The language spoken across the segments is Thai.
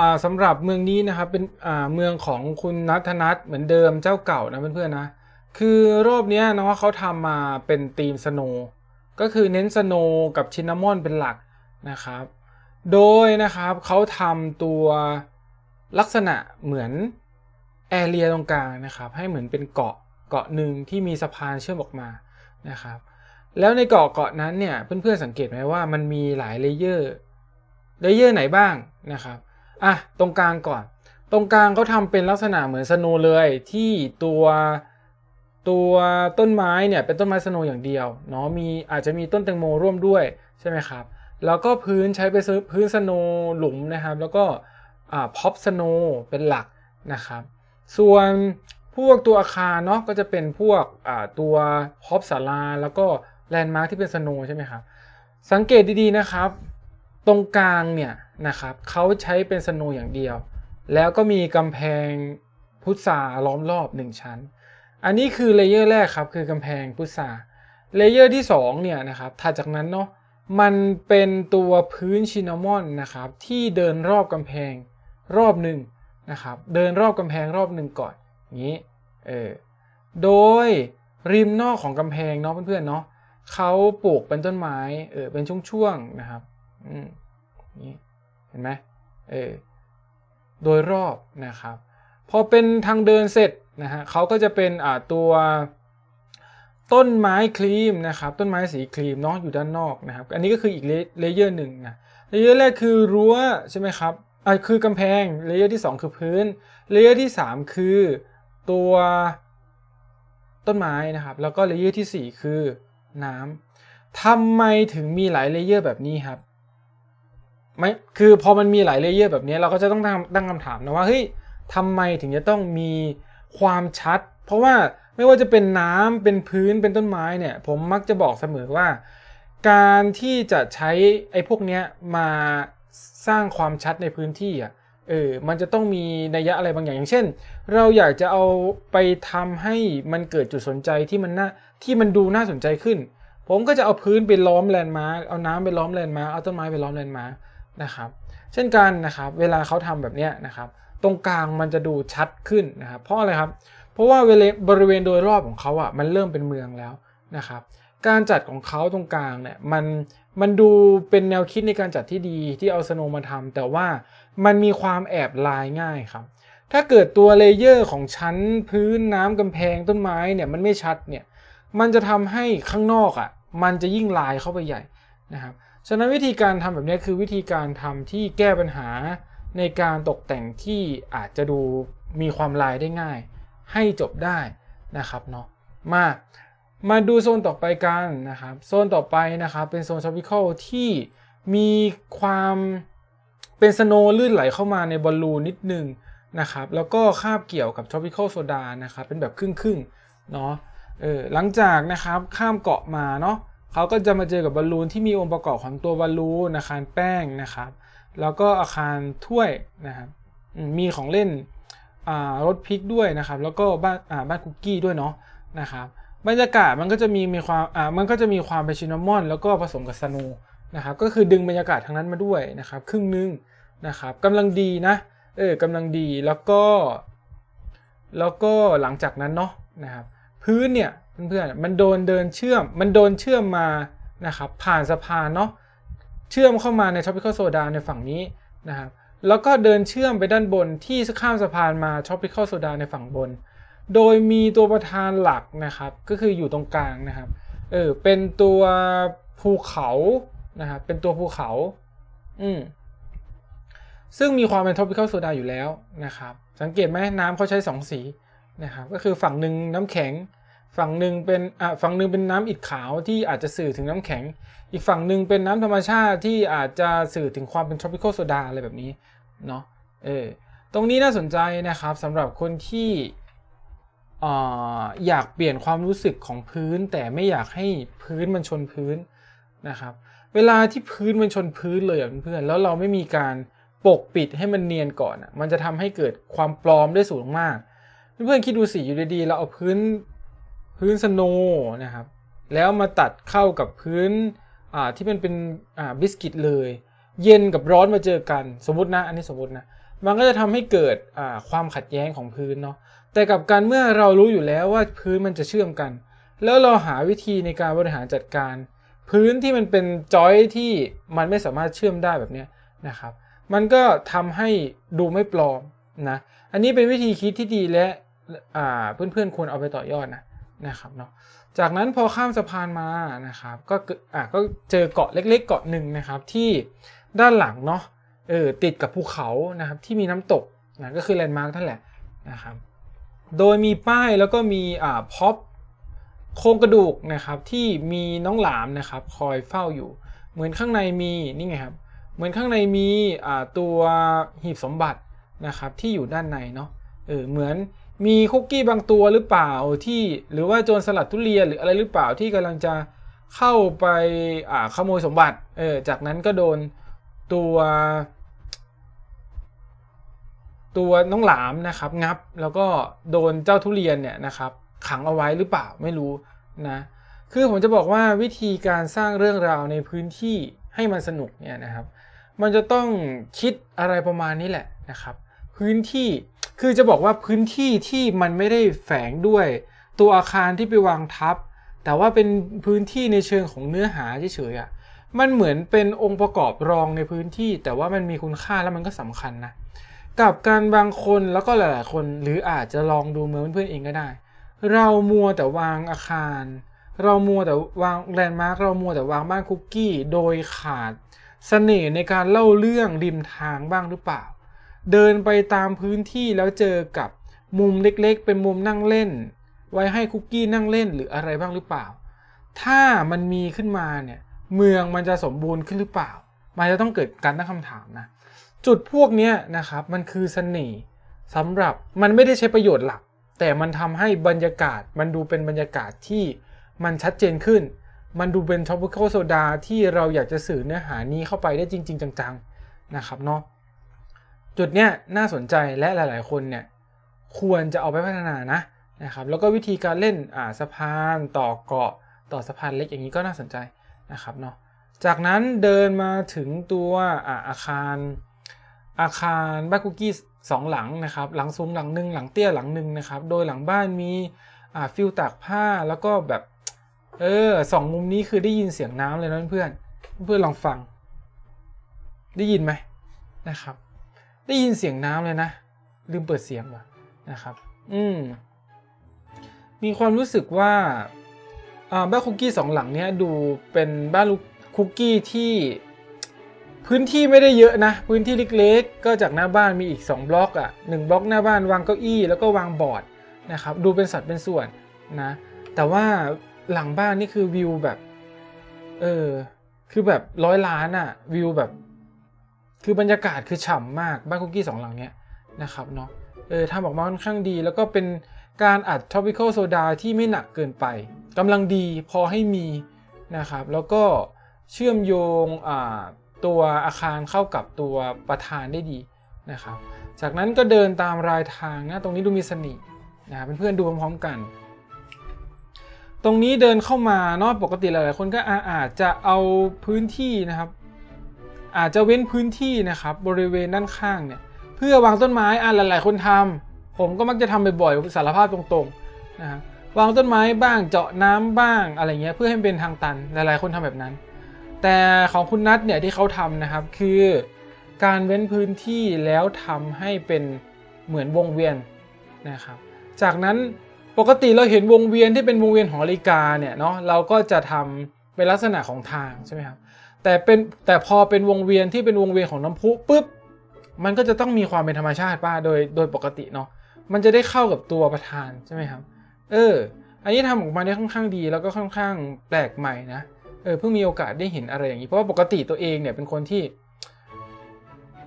อ่าสำหรับเมืองนี้นะครับเป็นเมืองของคุณนัทนัทเหมือนเดิมเจ้าเก่านะเพื่อนๆนะคือรอบนี้ยเนาะเขาทำมาเป็นธีมสโนก็คือเน้นสโนกับชินนามอนเป็นหลักนะครับ โดยนะครับเขาทำตัวลักษณะเหมือนแอเรียตรงกลางนะครับ ให้เหมือนเป็นเกาะเกาะหนึ่งที่มีสะพานเชื่อมออกมานะครับ แล้วในเกาะเกาะนั้นเนี่ยเพื่อนๆสังเกตไหมว่ามันมีหลายเลเยอร์เลเยอร์ไหนบ้างนะครับ อะตรงกลางก่อน ตรงกลางเขาทำเป็นลักษณะเหมือนสโนเลยที่ตัวตัวต้นไม้เนี่ยเป็นต้นไม้สโนอย่างเดียวเนาะมีอาจจะมีต้นแตงโมร่วมด้วยใช่ไหมครับแล้วก็พื้นใช้เป็นพื้นสโนหลุมนะครับ แล้วก็อ่าพ็อปสโนเป็นหลักนะครับ ส่วนพวกตัวอาคารเนาะก็จะเป็นพวกอ่าตัวพ็อปศาลาแล้วก็แลนด์มาร์คที่เป็นสโนใช่ไหมครับสังเกตดีๆนะครับ ตรงกลางเนี่ย นะครับเขาใช้เป็นสโนว์อย่างเดียว แล้วก็มีกำแพงพุทราล้อมรอบ 1 ชั้น อันนี้คือเลเยอร์แรกครับคือกำแพงพุทราเลเยอร์ที่2เนี่ยนะครับถัดจากนั้นเนาะมันเป็นตัวพื้นชินามอนนะครับที่เดินรอบกำแพงรอบหนึ่งนะครับเดินรอบกำแพงรอบหนึ่งก่อนอย่างนี้เออโดยริมนอกของกำแพงเนาะเพื่อนๆเนาะเขาปลูกเป็นต้นไม้เออเป็นช่วงๆนะครับอืมนี่ เห็นไหมเออโดยรอบนะครับ พอเป็นทางเดินเสร็จนะฮะเขาก็จะเป็นอ่าตัวต้นไม้ครีมนะครับต้นไม้สีครีมเนาะอยู่ด้านนอกนะครับ อันนี้ก็คืออีกเลเยอร์หนึ่งนะเลเยอร์แรกคือรั้วใช่ไหมครับอ่าคือกำแพงเลเยอร์ที่ 2 คือพื้นเลเยอร์ที่ 3 คือตัวต้นไม้นะครับ แล้วก็เลเยอร์ที่ 4 คือน้ำทำไมถึงมีหลายเลเยอร์แบบนี้ครับ ไม่คือพอมันมีหลายเลเยอร์แบบนี้เราก็จะต้องตั้งตั้งคำถามนะว่าเฮ้ยทำไมถึงจะต้องมีความชัด เพราะว่าไม่ว่าจะเป็นน้ำเป็นพื้นเป็นต้นไม้เนี่ยผมมักจะบอกเสมอว่า การที่จะใช้ไอ้พวกเนี้ยมาสร้างความชัดในพื้นที่อะเออมันจะต้องมีนัยยะอะไรบางอย่างอย่างเช่น เราอยากจะเอาไปทำให้มันเกิดจุดสนใจที่มันน่าที่มันดูน่าสนใจขึ้น ผมก็จะเอาพื้นไปล้อมแลนด์มาร์กเอาน้ำไปล้อมแลนด์มาร์กเอาต้นไม้ไปล้อมแลนด์มาร์ก นะครับ เช่นกันนะครับ เวลาเขาทำแบบนี้นะครับ ตรงกลางมันจะดูชัดขึ้นนะครับ เพราะอะไรครับ เพราะว่าเวลบริเวณโดยรอบของเขาอะมันเริ่มเป็นเมืองแล้วนะครับ การจัดของเขาตรงกลางเนี่ยมันมันดูเป็นแนวคิดในการจัดที่ดีที่เอาสโนมาทำแต่ว่ามันมีความแอบลายง่ายครับ ถ้าเกิดตัวเลเยอร์ของชั้นพื้นน้ำกำแพงต้นไม้เนี่ยมันไม่ชัดเนี่ยมันจะทำให้ข้างนอกอะมันจะยิ่งลายเข้าไปใหญ่นะครับ ฉะนั้นวิธีการทำแบบนี้คือวิธีการทำที่แก้ปัญหาในการตกแต่งที่อาจจะดูมีความลายได้ง่าย ให้จบได้นะครับเนาะมามาดูโซนต่อไปกันนะครับโซนต่อไปนะครับเป็นโซน tropical ที่มีความเป็นสโนว์ลื่นไหลเข้ามาในบอลลูนนิดนึงนะครับแล้วก็คาบเกี่ยวกับ tropical soda นะครับเป็นแบบครึ่งๆเนาะเออหลังจากนะครับข้ามเกาะมาเนาะ เขาก็จะมาเจอกับบอลลูนที่มีองค์ประกอบของตัวบอลลูนอาคารแป้งนะครับ แล้วก็อาคารถ้วยนะครับมีของเล่นรถพลิกด้วยนะครับ แล้วก็บ้านบ้านคุกกี้ด้วยเนาะนะครับบรรยากาศมันก็จะมีมีความมันก็จะมีความเป็นชินนามอน แล้วก็ผสมกับสโนนะครับก็คือดึงบรรยากาศทั้งนั้นมาด้วยนะครับ ครึ่งนึงนะครับกำลังดีนะเออกำลังดีแล้วก็ แล้วก็หลังจากนั้นเนาะนะครับ พื้นเนี่ยเพื่อนๆมันโดนเดินเชื่อม มันโดนเชื่อมมานะครับผ่านสะพานเนาะเชื่อมเข้ามาใน tropical soda ในฝั่งนี้นะครับแล้วก็เดินเชื่อมไปด้านบนที่ข้ามสะพานมา tropical soda ในฝั่งบน โดยมีตัวประธานหลักนะครับก็คืออยู่ตรงกลางนะครับเออเป็นตัวภูเขานะครับเป็นตัวภูเขาอืมซึ่งมีความเป็น tropical soda อยู่แล้วนะครับสังเกตไหมน้ำเขาใช้ 2 สี นะครับก็คือฝั่งหนึ่งน้ำแข็ง ฝั่งหนึ่งเป็นอะฝั่งหนึ่งเป็นน้ำอิฐขาวที่อาจจะสื่อถึงน้ำแข็ง อีกฝั่งหนึ่งเป็นน้ำธรรมชาติที่อาจจะสื่อถึงความเป็น tropical soda อะไรแบบนี้เนาะเออตรงนี้น่าสนใจนะครับสำหรับคนที่อยากเปลี่ยนความรู้สึกของพื้น แต่ไม่อยากให้พื้นมันชนพื้นนะครับเวลาที่พื้นมันชนพื้นเลยเพื่อนแล้วเราไม่มีการปกปิดให้มันเนียนก่อนมันจะทำให้เกิดความปลอมได้สูงมาก เพื่อนๆคิดดูสิอยู่ดีๆเราเอาพื้นพื้นสโนว์นะครับ แล้วมาตัดเข้ากับพื้นที่มันเป็นบิสกิตเลย เย็นกับร้อนมาเจอกัน สมมตินะ อันนี้สมมตินะ มันก็จะทำให้เกิดความขัดแย้งของพื้นเนาะแต่กับการเมื่อเรารู้อยู่แล้วว่าพื้นมันจะเชื่อมกัน แล้วเราหาวิธีในการบริหารจัดการ พื้นที่มันเป็นจอยที่มันไม่สามารถเชื่อมได้แบบนี้นะครับ มันก็ทำให้ดูไม่ปลอม นะอันนี้เป็นวิธีคิดที่ดีและอ่าเพื่อนๆควรเอาไปต่อยอดนะนะครับเนาะจากนั้นพอข้ามสะพานมานะครับก็เกิดอะก็เจอเกาะเล็กๆ เกาะหนึ่งนะครับที่ด้านหลังเนาะเออติดกับภูเขานะครับที่มีน้ำตกนะก็คือแลนด์มาร์กนั่นแหละนะครับโดยมีป้ายแล้วก็มีอ่าพ็อปโครงกระดูกนะครับที่มีน้องหลามนะครับคอยเฝ้าอยู่ เหมือนข้างในมีนี่ไงครับเหมือนข้างในมีอ่าตัวหีบสมบัติ นะครับที่อยู่ด้านในเนาะเออเหมือนมีคุกกี้บางตัวหรือเปล่าที่ หรือว่าโจรสลัดทุเรียนหรืออะไรหรือเปล่าที่กำลังจะเข้าไปอ่าขโมยสมบัติเออจากนั้นก็โดนตัว ตัวน้องหลามนะครับงับ แล้วก็โดนเจ้าทุเรียนเนี่ยนะครับขังเอาไว้หรือเปล่าไม่รู้นะคือผมจะบอกว่าวิธีการสร้างเรื่องราวในพื้นที่ให้มันสนุกเนี่ยนะครับ มันจะต้องคิดอะไรประมาณนี้แหละนะครับ พื้นที่ คือจะบอกว่าพื้นที่ที่มันไม่ได้แฝงด้วย ตัวอาคารที่ไปวางทับ แต่ว่าเป็นพื้นที่ในเชิงของเนื้อหาเฉยๆอะมันเหมือนเป็นองค์ประกอบรองในพื้นที่ แต่ว่ามันมีคุณค่าแล้วมันก็สำคัญนะกับการบางคนแล้วก็หลายๆคนหรืออาจจะลองดูเมืองเพื่อนๆเองก็ได้ เรามัวแต่วางอาคาร เรามัวแต่วางแลนด์มาร์กเรามัวแต่วางบ้านคุกกี้ โดยขาดเสน่ห์ในการเล่าเรื่องริมทางบ้างหรือเปล่า เดินไปตามพื้นที่แล้วเจอกับมุมเล็กๆ เป็นมุมนั่งเล่น ไว้ให้คุกกี้นั่งเล่นหรืออะไรบ้างหรือเปล่า ถ้ามันมีขึ้นมาเนี่ยเมืองมันจะสมบูรณ์ขึ้นหรือเปล่า มันจะต้องเกิดการตั้งคำถามนะจุดพวกนี้นะครับมันคือเสน่ห์สำหรับมันไม่ได้ใช้ประโยชน์หลัก แต่มันทำให้บรรยากาศมันดูเป็นบรรยากาศที่มันชัดเจนขึ้น มันดูเป็น tropical soda ที่เราอยากจะสื่อเนื้อหานี้เข้าไปได้จริง ๆ จังๆนะครับเนาะ จุดเนี้ยน่าสนใจและหลาย ๆ คนเนี่ยควรจะเอาไปพัฒนานะนะครับแล้วก็วิธีการเล่นอ่าสะพานต่อเกาะต่อสะพานเล็กอย่างนี้ก็น่าสนใจนะครับเนาะจากนั้นเดินมาถึงตัวอ่าอาคาร อาคารบ้านคุกกี้สองหลังนะครับหลังสูงหลังหนึ่งหลังเตี้ยหลังหนึ่งนะครับโดยหลังบ้านมีอ่าฟิลตากผ้าแล้วก็แบบเออสองมุมนี้คือได้ยินเสียงน้ำเลยนะเพื่อนเพื่อนลองฟัง ได้ยินไหมนะครับ ได้ยินเสียงน้ำเลยนะ ลืมเปิดเสียงว่ะนะครับ อืม มีความรู้สึกว่าอ่าบ้านคุกกี้สองหลังเนี้ยดูเป็นบ้านคุกกี้ที่พื้นที่ไม่ได้เยอะนะ พื้นที่เล็กๆ ก็จากหน้าบ้านมีอีก 2 บล็อกอะ่ะหบล็อกหน้าบ้านวางเก้าอี้แล้วก็วางบอร์ดนะครับดูเป็นสัดเป็นส่วนนะ แต่ว่าหลังบ้านนี่คือวิวแบบ เออ คือแบบร้อยล้านอะ่ะวิวแบบ คือบรรยากาศคือฉ่ำมากบ้านคุกกี้สองหลังเนี้ยนะครับเนาะเออทำออกมาค่อนข้างดี แล้วก็เป็นการอัด tropical soda ที่ไม่หนักเกินไปกำลังดีพอให้มีนะครับ แล้วก็เชื่อมโยงตัวอาคารเข้ากับตัวประธานได้ดีนะครับ จากนั้นก็เดินตามรายทางนะตรงนี้ดูมีเสน่ห์นะครับเพื่อนๆดูพร้อมๆกัน ตรงนี้เดินเข้ามาเนาะปกติหลายๆคนก็อาจจะเอาพื้นที่นะครับ อาจจะเว้นพื้นที่นะครับบริเวณด้านข้างเนี่ยเพื่อวางต้นไม้อะหลาย ๆ คนทำผมก็มักจะทำบ่อยๆสารภาพตรงๆนะครับวางต้นไม้บ้างเจาะน้ำบ้างอะไรเงี้ยเพื่อให้เป็นทางตันหลาย ๆ คนทำแบบนั้น แต่ของคุณนัทเนี่ยที่เขาทำนะครับคือการเว้นพื้นที่แล้วทำให้เป็นเหมือนวงเวียนนะครับ จากนั้นปกติเราเห็นวงเวียนที่เป็นวงเวียนของนาฬิกาเนี่ยเนาะเราก็จะทำเป็นลักษณะของทางใช่ไหมครับ แต่เป็นแต่พอเป็นวงเวียนที่เป็นวงเวียนของน้ำพุปุ๊บมันก็จะต้องมีความเป็นธรรมชาติป้าโดยโดยปกติเนาะมันจะได้เข้ากับตัวประธานใช่ไหมครับ เออ อันนี้ทำออกมาได้ค่อนข้างดีแล้วก็ค่อนข้างแปลกใหม่นะเออเพิ่งมีโอกาสได้เห็นอะไรอย่างนี้เพราะว่าปกติตัวเองเนี่ยเป็นคนที่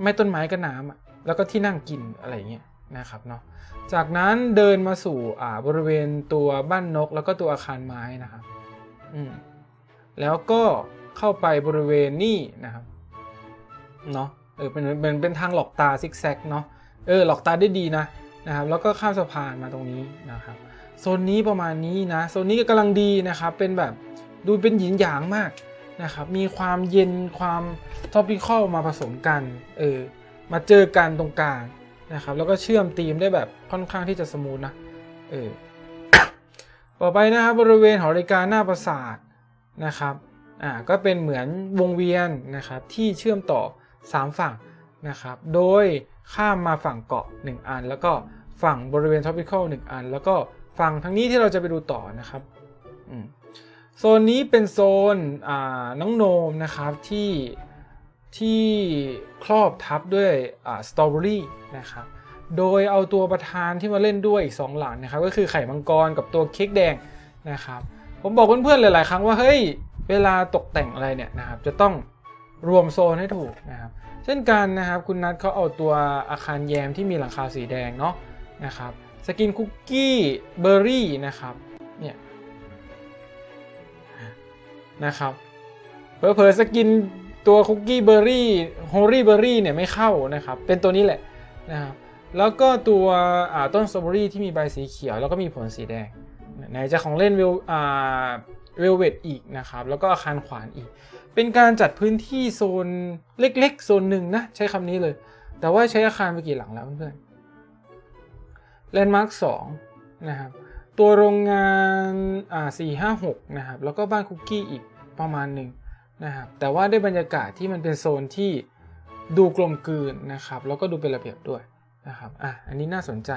ไม่ต้นไม้ก็น้ำอะแล้วก็ที่นั่งกินอะไรอย่างเงี้ยนะครับเนาะจากนั้นเดินมาสู่อ่าบริเวณตัวบ้านนก แล้วก็ตัวอาคารไม้นะครับอืมแล้วก็ เข้าไปบริเวณนี่นะครับเนาะเออเป็นเป็นเป็นทางหลอกตาซิกแซกเนาะเออหลอกตาได้ดีนะนะครับแล้วก็ข้ามสะพานมาตรงนี้นะครับโซนนี้ประมาณนี้นะโซนนี้ก็กำลังดีนะครับเป็นแบบดูเป็นหยินหยางมากนะครับมีความเย็นความท็อปิคอลมาผสมกันเออมาเจอกันตรงกลางนะครับแล้วก็เชื่อมธีมได้แบบค่อนข้างที่จะสมูทนะเออต่อไปนะครับบริเวณหอนาฬิกาหน้าปราสาทนะครับ อ่าก็เป็นเหมือนวงเวียนนะครับที่เชื่อมต่อ 3 ฝั่งนะครับ โดยข้ามมาฝั่งเกาะ 1 อัน แล้วก็ฝั่งบริเวณ tropical 1อัน แล้วก็ฝั่งทางนี้ที่เราจะไปดูต่อนะครับโซนนี้เป็นโซนอ่าน้องโนมนะครับที่ที่ครอบทับด้วยอ่าสตรอเบอรี่นะครับ โดยเอาตัวประธานที่มาเล่นด้วยอีก 2 หลังนะครับ ก็คือไข่มังกรกับตัวเค้กแดงนะครับ ผมบอกเพื่อนๆหลาย ๆ ครั้งว่าเฮ้ย เวลาตกแต่งอะไรเนี่ยนะครับจะต้องรวมโซนให้ถูกนะครับเช่นกันนะครับคุณนัทเขาเอาตัวอาคารแยมที่มีหลังคาสีแดงเนาะนะครับสกินคุกกี้เบอร์รี่นะครับเนี่ยนะครับเผลอๆสกินตัวคุกกี้เบอร์รี่โฮลี่เบอร์รี่เนี่ยไม่เข้านะครับเป็นตัวนี้แหละนะครับแล้วก็ตัวต้นสตรอเบอรี่ที่มีใบสีเขียวแล้วก็มีผลสีแดงไหนจะของเล่นเวอ่า เวลเวตอีกนะครับ แล้วก็อาคารขวานอีก เป็นการจัดพื้นที่โซนเล็กๆ โซนหนึ่งนะ ใช้คำนี้เลย แต่ว่าใช้อาคารไปกี่หลังแล้วเพื่อนๆแลนด์มาร์คสองนะครับ ตัวโรงงานอ่าสี่ห้าหกนะครับ แล้วก็บ้านคุกกี้อีกประมาณหนึ่งนะครับ แต่ว่าได้บรรยากาศที่มันเป็นโซนที่ดูกลมกลืนนะครับ แล้วก็ดูเป็นระเบียบด้วยนะครับ อะ อันนี้น่าสนใจ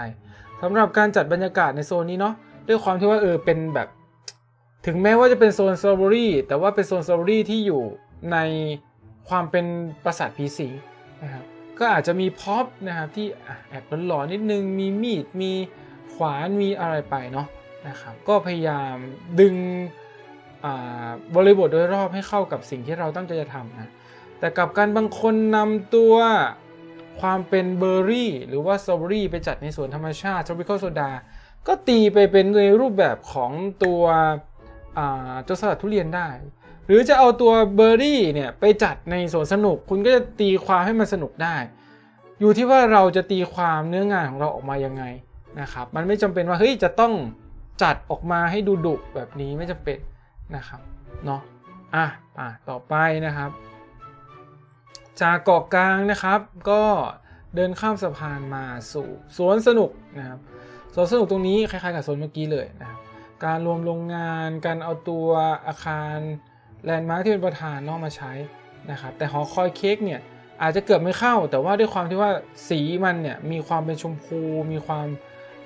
สำหรับการจัดบรรยากาศในโซนนี้เนาะ ด้วยความที่ว่าเออเป็นแบบ ถึงแม้ว่าจะเป็นโซนสตรอเบอรี่แต่ว่าเป็นโซนสตรอเบอรี่ที่อยู่ในความเป็นปราสาทผีสิงนะครับก็อาจจะมีพ็อปนะครับที่อะแอบหลอนๆนิดนึงมีมีดมีขวานมีอะไรไปเนาะนะครับก็พยายามดึงบริบทโดยรอบให้เข้ากับสิ่งที่เราตั้งใจจะทำนะแต่กับการบางคนนำตัวความเป็นเบอร์รี่หรือว่าสตรอเบอรี่ไปจัดในสวนธรรมชาติ tropical soda ก็ตีไปเป็นในรูปแบบของตัว อ่าตัวสลัดทุเรียนได้ หรือจะเอาตัวเบอร์รี่เนี่ยไปจัดในสวนสนุก คุณก็จะตีความให้มันสนุกได้ อยู่ที่ว่าเราจะตีความเนื้องานของเราออกมายังไงนะครับ มันไม่จำเป็นว่าเฮ้ยจะต้องจัดออกมาให้ดูดุแบบนี้ไม่จำเป็นนะครับเนาะอะอะต่อไปนะครับ จากเกาะกลางนะครับ ก็เดินข้ามสะพานมาสู่สวนสนุกนะครับสวนสนุกตรงนี้คล้ายๆกับโซนเมื่อกี้เลยนะครับ การรวมโรงงาน การเอาตัวอาคารแลนด์มาร์คที่เป็นประธานนอกมาใช้นะครับแต่หอคอยเค้กเนี่ยอาจจะเกือบไม่เข้า แต่ว่าด้วยความที่ว่าสีมันเนี่ยมีความเป็นชมพูมีความ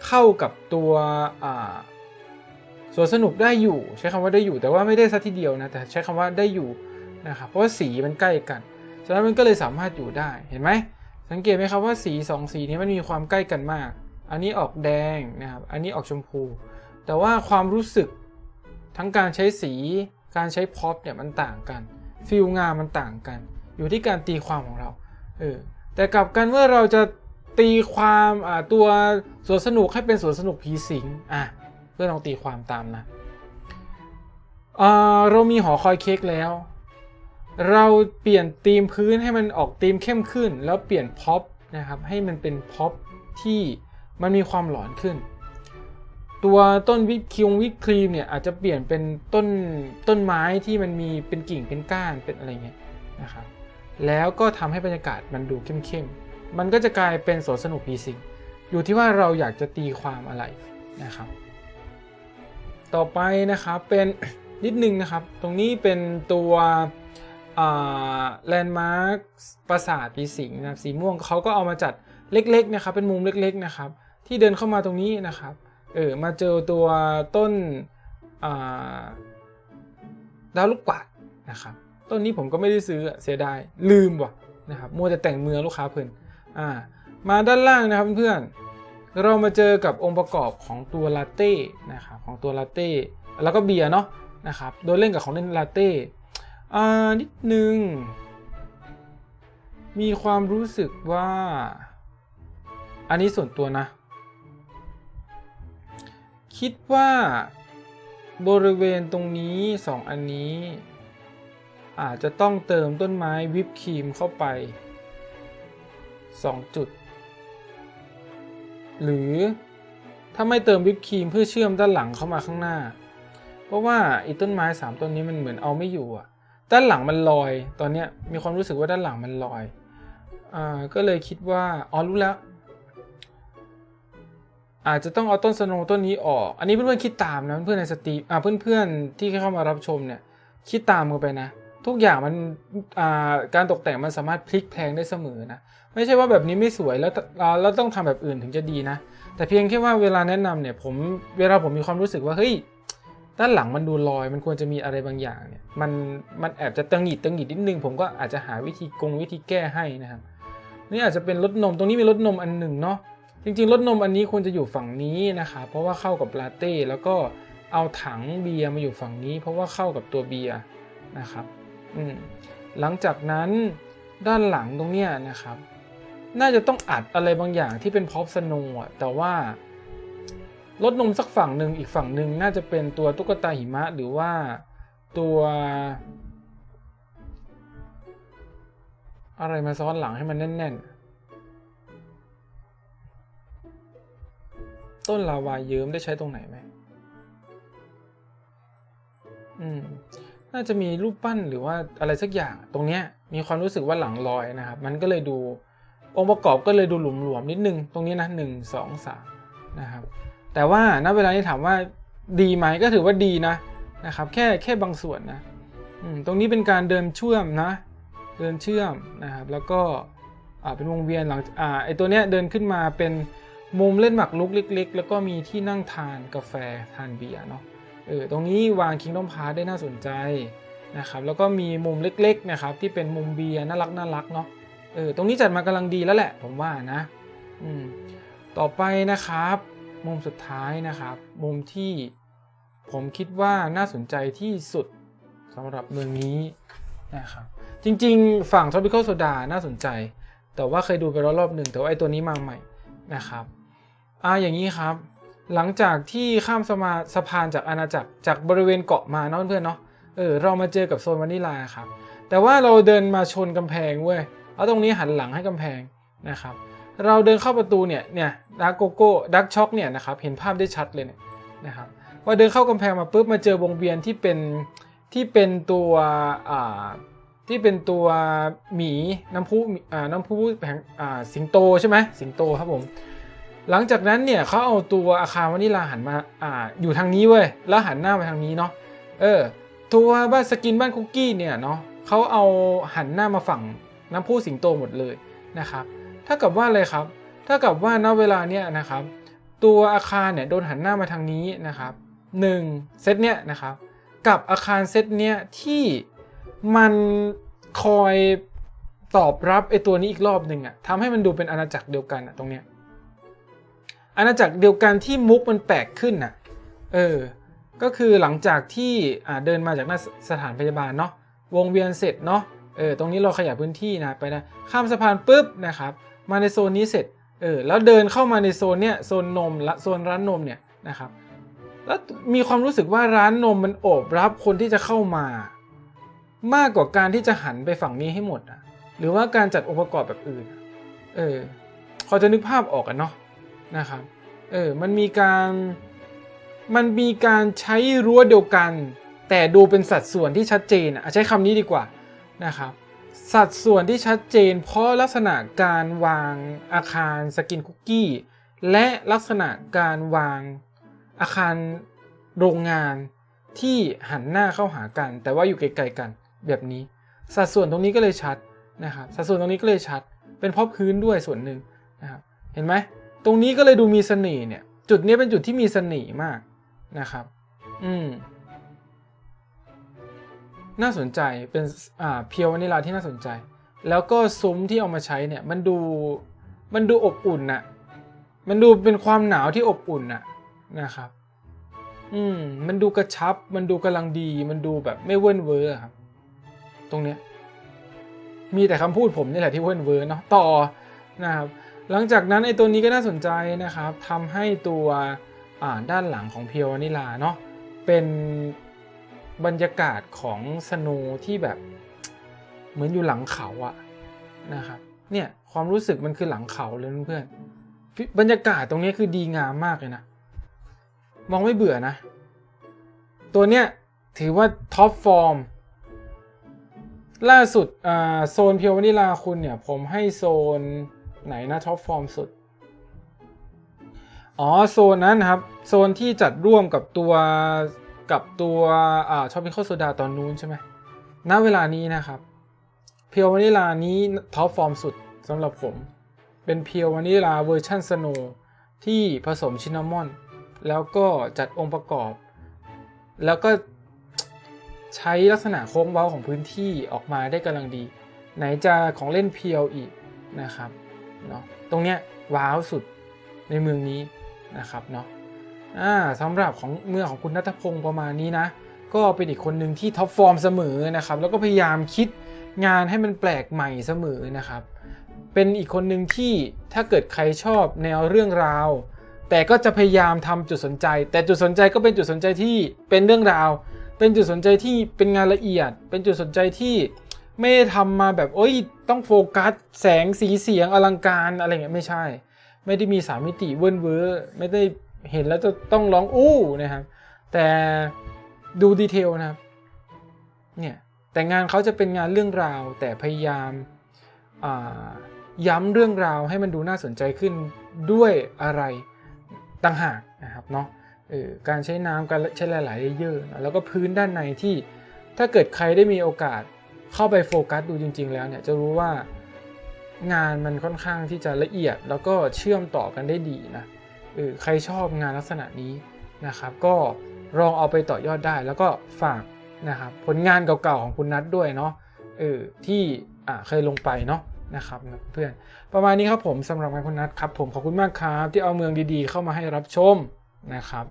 เข้ากับตัวอ่าสวนสนุกได้อยู่ ใช้คำว่าได้อยู่ แต่ว่าไม่ได้ซะทีเดียวนะแต่ใช้คำว่าได้อยู่นะครับเพราะว่าสีมันใกล้กันฉะนั้นมันก็เลยสามารถอยู่ได้เห็นไหมสังเกตไหมครับว่าสีสองสีนี้มันมีความใกล้กันมาก อันนี้ออกแดงนะครับอันนี้ออกชมพู แต่ว่าความรู้สึกทั้งการใช้สี การใช้พ็อปเนี่ยมันต่างกันฟิลงานมันต่างกัน อยู่ที่การตีความของเราเออแต่กลับกันเมื่อเราจะตีความตัวสวนสนุกให้เป็นสวนสนุกผีสิงอะเพื่อลองตีความตามนะอ่าเรามีหอคอยเค้กแล้ว เราเปลี่ยนธีมพื้นให้มันออกธีมเข้มขึ้น แล้วเปลี่ยนพ็อปนะครับให้มันเป็นพ็อปที่มันมีความหลอนขึ้น ตัวต้นวิครีมวิปครีมเนี่ยอาจจะเปลี่ยนเป็นต้นต้นไม้ที่มันมีเป็นกิ่งเป็นก้านเป็นอะไรเงี้ยนะครับแล้วก็ทำให้บรรยากาศมันดูเข้มๆ มันก็จะกลายเป็นสวนสนุกพีซิงอยู่ที่ว่าเราอยากจะตีความอะไรนะครับ ต่อไปนะครับเป็นนิดนึงนะครับ ตรงนี้เป็นตัวแลนด์มาร์คปราสาทปีสิงนะครับสีม่วงเขาก็เอามาจัดเล็กๆนะครับเป็นมุมเล็กๆนะครับที่เดินเข้ามาตรงนี้นะครับ เออมาเจอตัวต้นดาวลูกกวาดนะครับต้นนี้ผมก็ไม่ได้ซื้อเสียดายลืมว่ะนะครับมัวแต่แต่งเมืองลูกค้าเพลินอ่ามาด้านล่างนะครับเพื่อนเรามาเจอกับองค์ประกอบของตัวลาเต้นะครับของตัวลาเต้แล้วก็เบียร์เนาะนะครับโดยเล่นกับของเล่นลาเต้อ่านิดนึง มีความรู้สึกว่า อันนี้ส่วนตัวนะ คิดว่า บริเวณตรงนี้สองอันนี้ อาจจะต้องเติมต้นไม้วิปครีมเข้าไป 2 จุด หรือถ้าไม่เติมวิปครีมเพื่อเชื่อมด้านหลังเข้ามาข้างหน้า เพราะว่าอ้ต้นไม้ 3 ต้นนี้มันเหมือนเอาไม่อยู่อะด้านหลังมันลอย ตอนเนี้ยมีความรู้สึกว่าด้านหลังมันลอย อ่า ก็เลยคิดว่า อ๋อรู้แล้ว อาจจะต้องเอาต้นสนว์ต้นนี้ออก อันนี้เพื่อนๆคิดตามนะเพื่อนๆในสตรีมอ่าเพื่อนๆที่เข้ามารับชมเนี่ยคิดตามกันไปนะ ทุกอย่างมันอ่าการตกแต่งมันสามารถพลิกแพลงได้เสมอนะไม่ใช่ว่าแบบนี้ไม่สวยแล้วแล้วต้องทำแบบอื่นถึงจะดีนะ แต่เพียงแค่ว่าเวลาแนะนำเนี่ยผมเวลาผมมีความรู้สึกว่าเฮ้ยด้านหลังมันดูลอย มันควรจะมีอะไรบางอย่างเนี่ยมันมันแอบจะตังหิดตังหิดนิดนึง ผมก็อาจจะหาวิธีกงวิธีแก้ให้นะครับนี่อาจจะเป็นรถนมตรงนี้มีรถนมอันหนึ่งเนาะ จริงๆรถนมอันนี้ควรจะอยู่ฝั่งนี้นะครับเพราะว่าเข้ากับลาเต้แล้วก็เอาถังเบียร์มาอยู่ฝั่งนี้ เพราะว่าเข้ากับตัวเบียร์นะครับอืมหลังจากนั้นด้านหลังตรงเนี้ยนะครับ น่าจะต้องอัดอะไรบางอย่างที่เป็นพ็อปสโนอะแต่ว่าลดนมสักฝั่งหนึ่งอีกฝั่งหนึ่งน่าจะเป็นตัวตุ๊กตาหิมะหรือว่าตัวอะไรมาซ้อนหลังให้มันแน่น ๆ ต้นลาวาเยิ้มได้ใช้ตรงไหนไหมอืม น่าจะมีรูปปั้นหรือว่าอะไรสักอย่าง ตรงเนี้ย มีความรู้สึกว่าหลังลอยนะครับ มันก็เลยดู องค์ประกอบก็เลยดูหลุมหลวมนิดนึง ตรงนี้นะหนึ่งสองสามนะครับ แต่ว่าณเวลานี้ถามว่าดีไหมก็ถือว่าดีนะนะครับ แค่แค่บางส่วนนะอืมตรงนี้เป็นการเดินเชื่อมนะ เดินเชื่อมนะครับ แล้วก็เป็นวงเวียนหลังอ่าไอตัวเนี้ยเดินขึ้นมาเป็น มุมเล่นหมากรุกเล็ก ๆ แล้วก็มีที่นั่งทานกาแฟทานเบียร์เนาะเออตรงนี้วางคิงดอมพาร์ได้น่าสนใจนะครับแล้วก็มีมุมเล็กๆนะครับที่เป็นมุมเบียร์น่ารักน่ารักเนาะเออตรงนี้จัดมากำลังดีแล้วแหละผมว่านะอืมต่อไปนะครับ มุมสุดท้ายนะครับ มุมที่ผมคิดว่าน่าสนใจที่สุดสำหรับเมืองนี้นะครับจริงๆ ฝั่ง Tropical Soda น่าสนใจ แต่ว่าเคยดูไปแล้วรอบหนึ่งแต่ว่าไอตัวนี้มาใหม่นะครับ อ่าอย่างนี้ครับ หลังจากที่ข้ามสมาสะพานจากอาณาจักรจากบริเวณเกาะมาเนาะเพื่อนเนาะเออเรามาเจอกับโซนวานิลาครับ แต่ว่าเราเดินมาชนกำแพงเว้ยเอาตรงนี้หันหลังให้กำแพงนะครับเราเดินเข้าประตูเนี่ยเนี่ยดักโกโก้ดักช็อกเนี่ยนะครับเห็นภาพได้ชัดเลยเนี่ยนะครับว่าเดินเข้ากำแพงมาปุ๊บมาเจอวงเวียนที่เป็นที่เป็นตัวอ่าที่เป็นตัวหมีน้ำพุอ่าน้ำพุแผงอ่าสิงโตใช่ไหมสิงโตครับผม หลังจากนั้นเนี่ยเขาเอาตัวอาคารวานิลาหันมาอ่าอยู่ทางนี้เว้ยแล้วหันหน้ามาทางนี้เนาะเออตัวบ้านสกินบ้านคุกกี้เนี่ยเนาะเขาเอาหันหน้ามาฝั่งน้ำพุสิงโตหมดเลยนะครับถ้ากับว่าอะไรครับ ถ้ากับว่าณเวลาเนี้ยนะครับตัวอาคารเนี่ยโดนหันหน้ามาทางนี้นะครับหนึ่งเซตเนี้ยนะครับกับอาคารเซตเนี้ยที่มันคอยตอบรับไอตัวนี้อีกรอบหนึ่งอะ่ะทำให้มันดูเป็นอาณาจักรเดียวกันอะตรงเนี้ย อาณาจักรเดียวกันที่มุกมันแปลกขึ้นอะ เออ ก็คือหลังจากที่เดินมาจากหน้าสถานพยาบาลเนาะ วงเวียนเสร็จเนาะ เออ ตรงนี้เราขยายพื้นที่นะไปนะ ข้ามสะพานปุ๊บนะครับ มาในโซนนี้เสร็จ เออ แล้วเดินเข้ามาในโซนเนี้ย โซนนมละโซนร้านนมเนี่ยนะครับ แล้วมีความรู้สึกว่าร้านนมมันโอบรับคนที่จะเข้ามา มากกว่าการที่จะหันไปฝั่งนี้ให้หมดอะหรือว่าการจัดองค์ประกอบแบบอื่น เออ พอจะนึกภาพออกกันเนาะ นะครับเออมันมีการมันมีการใช้รั้วเดียวกัน แต่ดูเป็นสัดส่วนที่ชัดเจนอะใช้คำนี้ดีกว่านะครับสัดส่วนที่ชัดเจน เพราะลักษณะการวางอาคารสกินคุกกี้ และลักษณะการวางอาคารโรงงานที่หันหน้าเข้าหากัน แต่ว่าอยู่ไกลๆกันแบบนี้ สัดส่วนตรงนี้ก็เลยชัดนะครับสัดส่วนตรงนี้ก็เลยชัด เป็นเพราะพื้นด้วยส่วนหนึ่งนะครับเห็นไหม ตรงนี้ก็เลยดูมีเสน่ห์เนี่ย จุดนี้เป็นจุดที่มีเสน่ห์มากนะครับ อืม น่าสนใจเป็นอ่าเพียววานิลาที่น่าสนใจ แล้วก็ซุ้มที่เอามาใช้เนี่ย มันดูมันดูอบอุ่นน่ะมันดูเป็นความหนาวที่อบอุ่นน่ะนะครับ อืม มันดูกระชับ มันดูกำลังดี มันดูแบบไม่เว้นเวอร์ครับ ตรงเนี้ย มีแต่คำพูดผมนี่แหละที่เว้นเวอร์เนาะ ต่อนะครับ หลังจากนั้นไอตัวนี้ก็น่าสนใจนะครับทำให้ตัวด้านหลังของเพียววานิลาเนาะเป็นบรรยากาศของสโนที่แบบเหมือนอยู่หลังเขาอะนะครับเนี่ยความรู้สึกมันคือหลังเขาเลยเพื่อนๆบรรยากาศตรงนี้คือดีงามมากเลยนะ มองไม่เบื่อนะ ตัวเนี้ยถือว่าท็อปฟอร์มล่าสุดโซนเพียววานิลาคุณเนี่ย ผมให้โซน ไหนนะท็อปฟอร์มสุด อ๋อ โซนนั้นนะครับ โซนที่จัดร่วมกับตัวกับตัวอ่าชอปปิ้งโคโซดาตอนนู้นใช่ไหมณเวลานี้นะครับ เพียววานิลานี้ท็อปฟอร์มสุดสำหรับผม เป็นเพียววานิลาเวอร์ชันสโนที่ผสมชินนามอน แล้วก็จัดองค์ประกอบ แล้วก็ใช้ลักษณะโค้งเว้าของพื้นที่ออกมาได้กำลังดี ไหนจะของเล่นเพียวอีกนะครับ เนาะตรงเนี้ยว้าวสุดในเมืองนี้นะครับเนาะอ่าสำหรับของเมืองของคุณนัทพงศ์ประมาณนี้นะ ก็เป็นอีกคนหนึ่งที่ท็อปฟอร์มเสมอนะครับ แล้วก็พยายามคิดงานให้มันแปลกใหม่เสมอนะครับ เป็นอีกคนหนึ่งที่ถ้าเกิดใครชอบแนวเรื่องราว แต่ก็จะพยายามทำจุดสนใจ แต่จุดสนใจก็เป็นจุดสนใจที่เป็นเรื่องราว เป็นจุดสนใจที่เป็นงานละเอียด เป็นจุดสนใจที่ ไม่ได้ทำมาแบบโอ้ย ต้องโฟกัส แสงสีเสียงอลังการอะไรเงี้ยไม่ใช่ ไม่ได้มีสามมิติเวิร์นเวอร์ไม่ได้เห็นแล้วจะต้องร้องอู้นะครับแต่ดูดีเทลนะครับเนี่ยแต่งานเขาจะเป็นงานเรื่องราว แต่พยายามาย้ำเรื่องราวให้มันดูน่าสนใจขึ้นด้วยอะไรต่างหากนะครับเนาะการใช้น้ำการใช้หลายๆเลเยอร์นะแล้วก็พื้นด้านในที่ถ้าเกิดใครได้มีโอกาส เข้าไปโฟกัสดูจริง ๆ แล้วเนี่ยจะรู้ว่างานมันค่อนข้างที่จะละเอียด แล้วก็เชื่อมต่อกันได้ดีนะเออใครชอบงานลักษณะนี้นะครับ ก็ลองเอาไปต่อยอดได้แล้วก็ฝากนะครับผลงานเก่าๆของคุณนัทด้วยเนาะเออที่อ่าเคยลงไปเนาะนะครับเพื่อนประมาณนี้ครับผมสำหรับงานคุณนัทครับผมขอบคุณมากครับที่เอาเมืองดีๆเข้ามาให้รับชมนะครับ